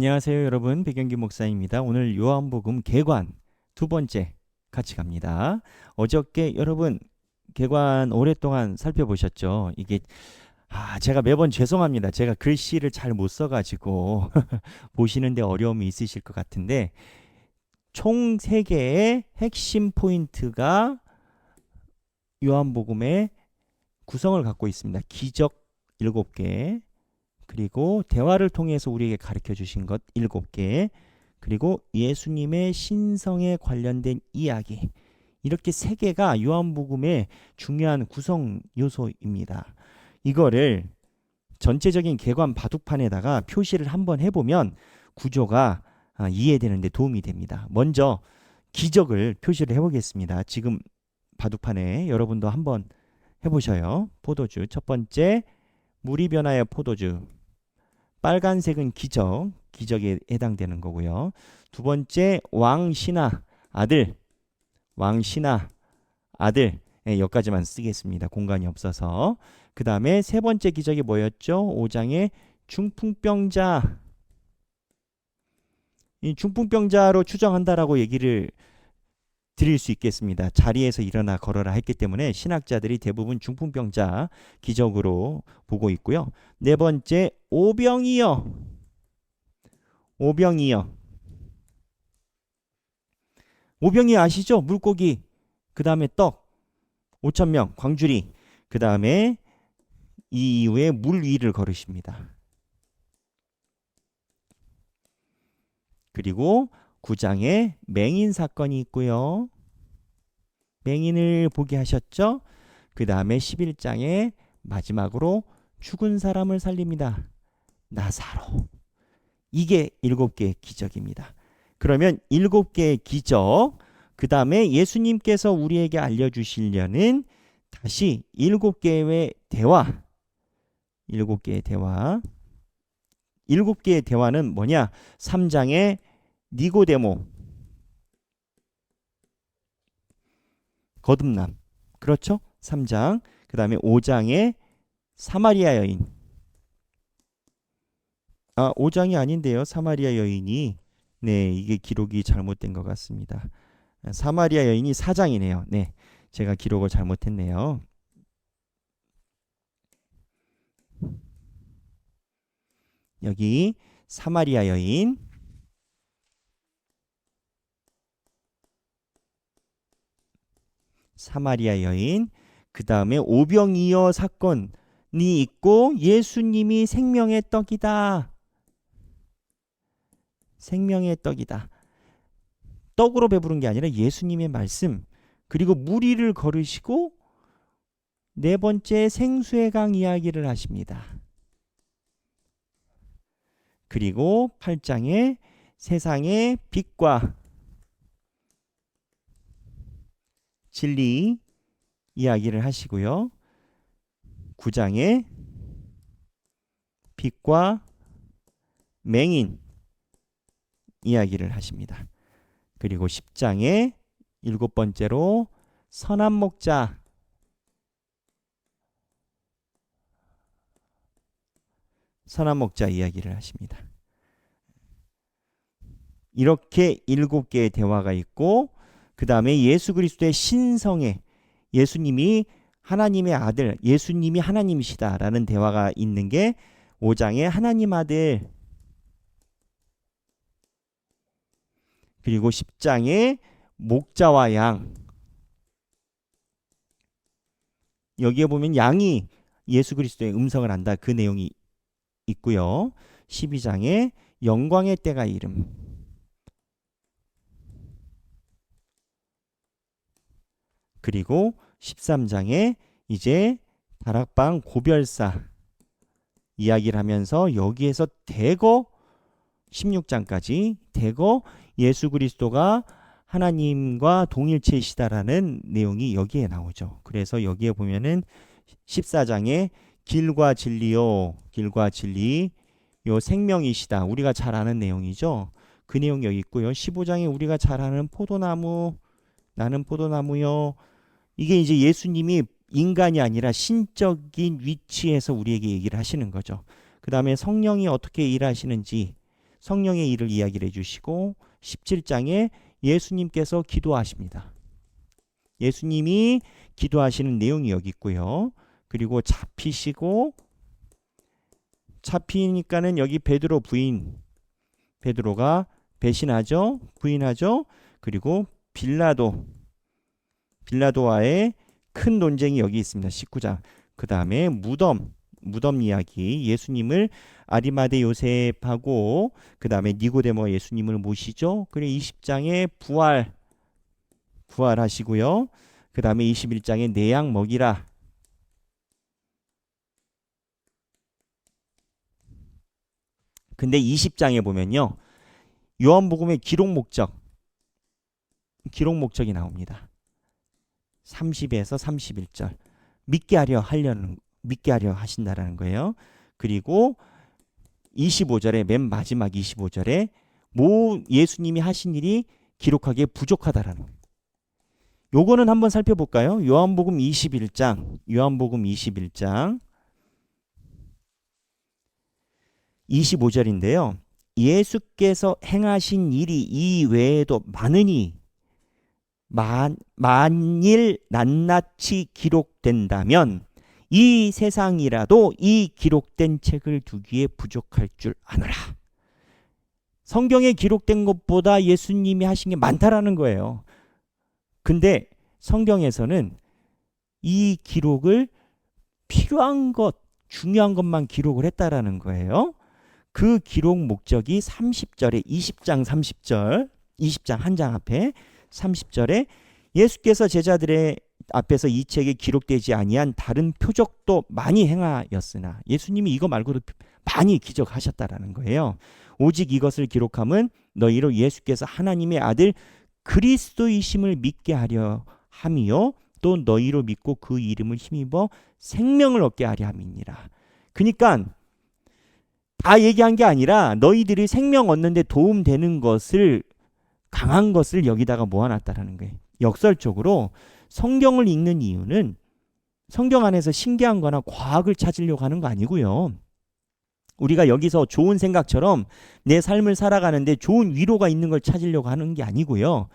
안녕하세요, 여러분. 백영기 목사입니다. 오늘 요한복음 개관 두 번째 같이 갑니다. 어저께 여러분 개관 오랫동안 살펴보셨죠? 이게 아, 제가 매번 죄송합니다. 제가 글씨를 잘 못 써가지고 보시는데 어려움이 있으실 것 같은데 총 세 개의 핵심 포인트가 요한복음의 구성을 갖고 있습니다. 기적 일곱 개, 그리고 대화를 통해서 우리에게 가르쳐 주신 것 일곱 개, 그리고 예수님의 신성에 관련된 이야기. 이렇게 세 개가 요한복음의 중요한 구성 요소입니다. 이거를 전체적인 개관 바둑판에다가 표시를 한번 해보면 구조가 아, 이해되는데 도움이 됩니다. 먼저 기적을 표시를 해보겠습니다. 지금 바둑판에 여러분도 한번 해보셔요. 포도주 첫 번째 물이 변하여 포도주 빨간색은 기적 기적에 해당되는 거고요. 두 번째 왕신하 아들 왕신하 아들 예, 여기까지만 쓰겠습니다. 공간이 없어서 그 다음에 세 번째 기적이 뭐였죠? 5장의 중풍병자 이 중풍병자로 추정한다라고 얘기를 드릴 수 있겠습니다. 자리에서 일어나 걸어라 했기 때문에 신학자들이 대부분 중풍병자 기적으로 보고 있고요. 네 번째 오병이어 오병이어 오병이 아시죠? 물고기 그 다음에 떡 5천 명 광주리 그 다음에 이 이후에 물 위를 걸으십니다. 그리고 9장에 맹인 사건이 있고요. 맹인을 보게 하셨죠? 그 다음에 11장에 마지막으로 죽은 사람을 살립니다. 나사로. 이게 일곱 개의 기적입니다. 그러면 일곱 개의 기적, 그 다음에 예수님께서 우리에게 알려주시려는 다시 일곱 개의 대화, 일곱 개의 대화, 일곱 개의 대화는 뭐냐? 3장의 니고데모, 거듭남, 그렇죠? 3장, 그 다음에 5장의 사마리아 여인, 아, 5장이 아닌데요. 사마리아 여인이 네, 이게 기록이 잘못된 것 같습니다. 사마리아 여인이 4장이네요. 네. 제가 기록을 잘못했네요. 여기 사마리아 여인 사마리아 여인 그 다음에 오병이어 사건이 있고 예수님이 생명의 떡이다. 생명의 떡이다. 떡으로 배부른 게 아니라 예수님의 말씀 그리고 무리를 걸으시고 네 번째 생수의 강 이야기를 하십니다. 그리고 8장에 세상의 빛과 진리 이야기를 하시고요. 9장에 빛과 맹인 이야기를 하십니다. 그리고 10장에 일곱 번째로 선한 목자 선한 목자 이야기를 하십니다. 이렇게 일곱 개의 대화가 있고 그 다음에 예수 그리스도의 신성에 예수님이 하나님의 아들, 예수님이 하나님이시다라는 대화가 있는 게 5장의 하나님 아들. 그리고 10장에 목자와 양. 여기에 보면 양이 예수 그리스도의 음성을 안다. 그 내용이 있고요. 12장에 영광의 때가 이름 그리고 13장에 이제 다락방 고별사 이야기를 하면서 여기에서 대거 16장까지 대거 예수 그리스도가 하나님과 동일체이시다라는 내용이 여기에 나오죠. 그래서 여기에 보면은 14장에 길과 진리요, 길과 진리, 요 생명이시다. 우리가 잘 아는 내용이죠. 그 내용 여기 있고요. 15장에 우리가 잘 아는 포도나무, 나는 포도나무요. 이게 이제 예수님이 인간이 아니라 신적인 위치에서 우리에게 얘기를 하시는 거죠. 그 다음에 성령이 어떻게 일하시는지, 성령의 일을 이야기를 해주시고 17장에 예수님께서 기도하십니다. 예수님이 기도하시는 내용이 여기 있고요. 그리고 잡히시고 잡히니까는 여기 베드로 부인 베드로가 배신하죠. 부인하죠. 그리고 빌라도 빌라도와의 큰 논쟁이 여기 있습니다. 19장. 그 다음에 무덤 무덤 이야기 예수님을 아리마대 요셉하고 그 다음에 니고데모 예수님을 모시죠. 그리고 20장에 부활 부활하시고요. 그 다음에 21장에 내양 먹이라 근데 20장에 보면요. 요한복음의 기록 목적 기록 목적이 나옵니다. 30에서 31절 믿게 하려 하려는 믿게 하려 하신다라는 거예요. 그리고 25절에 맨 마지막 25절에 모 예수님이 하신 일이 기록하기에 부족하다라는. 요거는 한번 살펴볼까요? 요한복음 21장 요한복음 21장 25절인데요. 예수께서 행하신 일이 이 외에도 많으니 만, 만일 낱낱이 기록된다면 이 세상이라도 이 기록된 책을 두기에 부족할 줄 아노라. 성경에 기록된 것보다 예수님이 하신 게 많다라는 거예요. 근데 성경에서는 이 기록을 필요한 것, 중요한 것만 기록을 했다라는 거예요. 그 기록 목적이 30절에 20장 30절 20장 한 장 앞에 30절에 예수께서 제자들의 앞에서 이 책에 기록되지 아니한 다른 표적도 많이 행하였으나 예수님이 이거 말고도 많이 기적하셨다라는 거예요. 오직 이것을 기록함은 너희로 예수께서 하나님의 아들 그리스도이심을 믿게 하려 함이요 또 너희로 믿고 그 이름을 힘입어 생명을 얻게 하려 함이니라. 그러니까 다 얘기한 게 아니라 너희들이 생명 얻는데 도움 되는 것을 강한 것을 여기다가 모아놨다라는 거예요. 역설적으로 성경을 읽는 이유는 성경 안에서 신기한 거나 과학을 찾으려고 하는 거 아니고요. 우리가 여기서 좋은 생각처럼 내 삶을 살아가는데 좋은 위로가 있는 걸 찾으려고 하는 게 아니고요.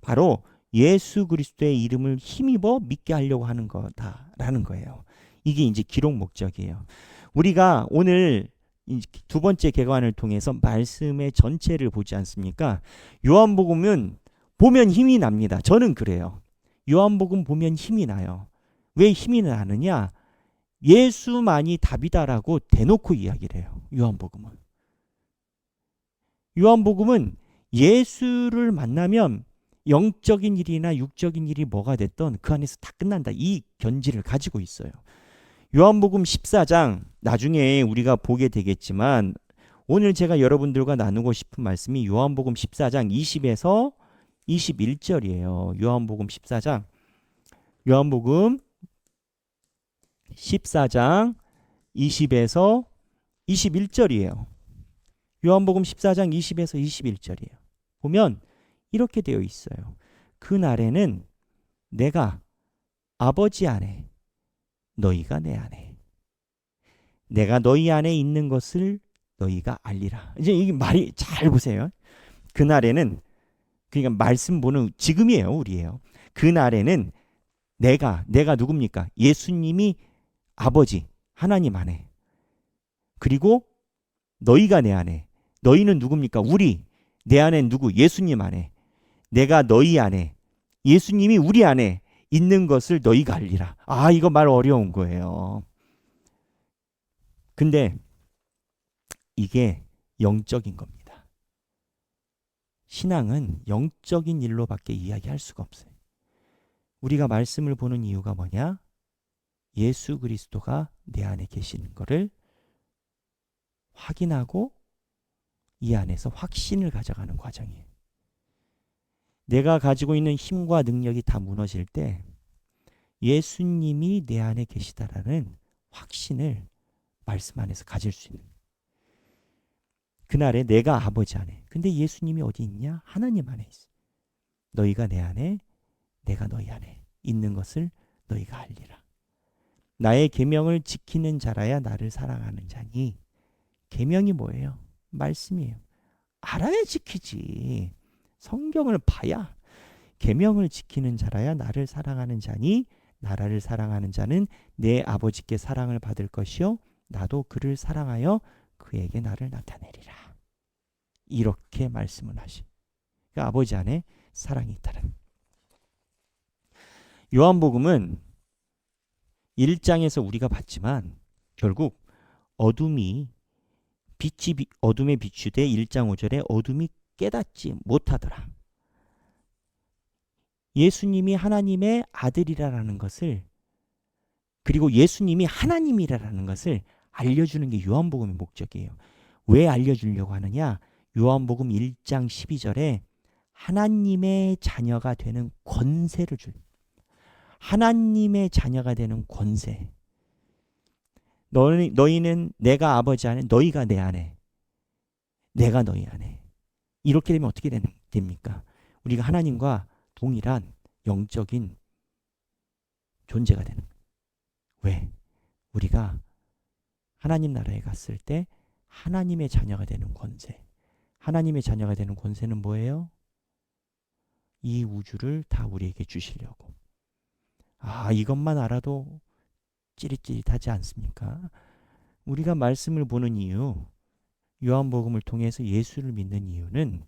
바로 예수 그리스도의 이름을 힘입어 믿게 하려고 하는 거다라는 거예요. 이게 이제 기록 목적이에요. 우리가 오늘 두 번째 개관을 통해서 말씀의 전체를 보지 않습니까? 요한복음은 보면 힘이 납니다. 저는 그래요. 요한복음 보면 힘이 나요. 왜 힘이 나느냐? 예수만이 답이다라고 대놓고 이야기를 해요. 요한복음은. 요한복음은 예수를 만나면 영적인 일이나 육적인 일이 뭐가 됐던 그 안에서 다 끝난다. 이 견지를 가지고 있어요. 요한복음 14장 나중에 우리가 보게 되겠지만 오늘 제가 여러분들과 나누고 싶은 말씀이 요한복음 14장 20에서 21절이에요. 요한복음 14장 요한복음 14장 20에서 21절이에요. 요한복음 14장 20에서 21절이에요. 보면 이렇게 되어 있어요. 그 날에는 내가 아버지 안에 너희가 내 안에 내가 너희 안에 있는 것을 너희가 알리라. 이제 이게 말이 잘 보세요. 그 날에는 그러니까 말씀 보는 지금이에요, 우리예요. 그 날에는 내가 내가 누굽니까? 예수님이 아버지 하나님 안에 그리고 너희가 내 안에 너희는 누굽니까? 우리 내 안에 누구? 예수님 안에 내가 너희 안에 예수님이 우리 안에 있는 것을 너희가 알리라. 아, 이거 말 어려운 거예요. 근데 이게 영적인 겁니다. 신앙은 영적인 일로밖에 이야기할 수가 없어요. 우리가 말씀을 보는 이유가 뭐냐? 예수 그리스도가 내 안에 계시는 것을 확인하고 이 안에서 확신을 가져가는 과정이에요. 내가 가지고 있는 힘과 능력이 다 무너질 때 예수님이 내 안에 계시다라는 확신을 말씀 안에서 가질 수 있는 그날에 내가 아버지 안에 근데 예수님이 어디 있냐? 하나님 안에 있어. 너희가 내 안에 내가 너희 안에 있는 것을 너희가 알리라. 나의 계명을 지키는 자라야 나를 사랑하는 자니 계명이 뭐예요? 말씀이에요. 알아야 지키지. 성경을 봐야 계명을 지키는 자라야 나를 사랑하는 자니 나라를 사랑하는 자는 내 아버지께 사랑을 받을 것이요 나도 그를 사랑하여 그에게 나를 나타내리라. 이렇게 말씀을 하시. 그러니까 아버지 안에 사랑이 있다는. 요한복음은 1장에서 우리가 봤지만 결국 어둠이 빛이 비- 어둠에 비추되 1장 5절에 어둠이 깨닫지 못하더라. 예수님이 하나님의 아들이라는 것을 그리고 예수님이 하나님이라는 것을 알려주는 게 요한복음의 목적이에요. 왜 알려주려고 하느냐? 요한복음 1장 12절에 하나님의 자녀가 되는 권세를 줄. 하나님의 자녀가 되는 권세. 너희, 너희는 내가 아버지 안에, 너희가 내 안에, 내가 너희 안에. 이렇게 되면 어떻게 되는, 됩니까? 우리가 하나님과 동일한 영적인 존재가 되는 거예요. 왜? 우리가 하나님 나라에 갔을 때 하나님의 자녀가 되는 권세. 하나님의 자녀가 되는 권세는 뭐예요? 이 우주를 다 우리에게 주시려고. 아, 이것만 알아도 찌릿찌릿하지 않습니까? 우리가 말씀을 보는 이유, 요한복음을 통해서 예수를 믿는 이유는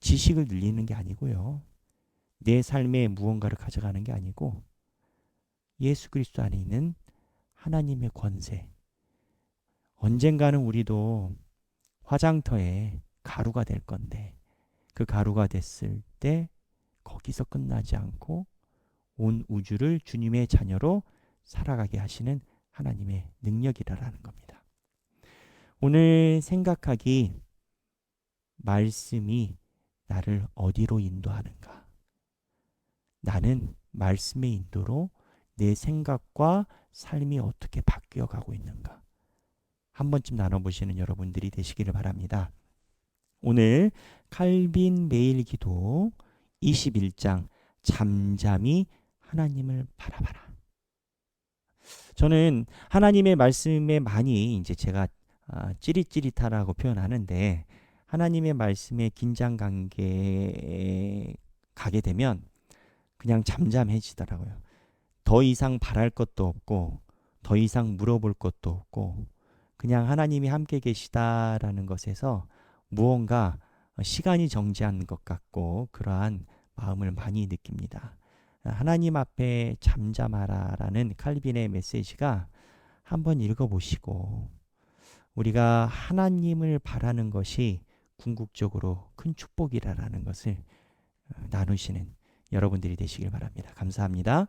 지식을 늘리는 게 아니고요. 내 삶에 무언가를 가져가는 게 아니고 예수 그리스도 안에 있는 하나님의 권세. 언젠가는 우리도 화장터에 가루가 될 건데 그 가루가 됐을 때 거기서 끝나지 않고 온 우주를 주님의 자녀로 살아가게 하시는 하나님의 능력이라는 겁니다. 오늘 생각하기 말씀이 나를 어디로 인도하는가? 나는 말씀의 인도로 내 생각과 삶이 어떻게 바뀌어 가고 있는가? 한 번쯤 나눠보시는 여러분들이 되시기를 바랍니다. 오늘 칼빈 매일 기도 21장 잠잠히 하나님을 바라봐라. 저는 하나님의 말씀에 많이 이제 제가 아, 찌릿찌릿하라고 표현하는데 하나님의 말씀에 긴장 관계에 가게 되면 그냥 잠잠해지더라고요. 더 이상 바랄 것도 없고 더 이상 물어볼 것도 없고 그냥 하나님이 함께 계시다라는 것에서 무언가 시간이 정지한 것 같고 그러한 마음을 많이 느낍니다. 하나님 앞에 잠잠하라라는 칼빈의 메시지가 한번 읽어보시고 우리가 하나님을 바라는 것이 궁극적으로 큰 축복이라는 것을 나누시는 여러분들이 되시길 바랍니다. 감사합니다.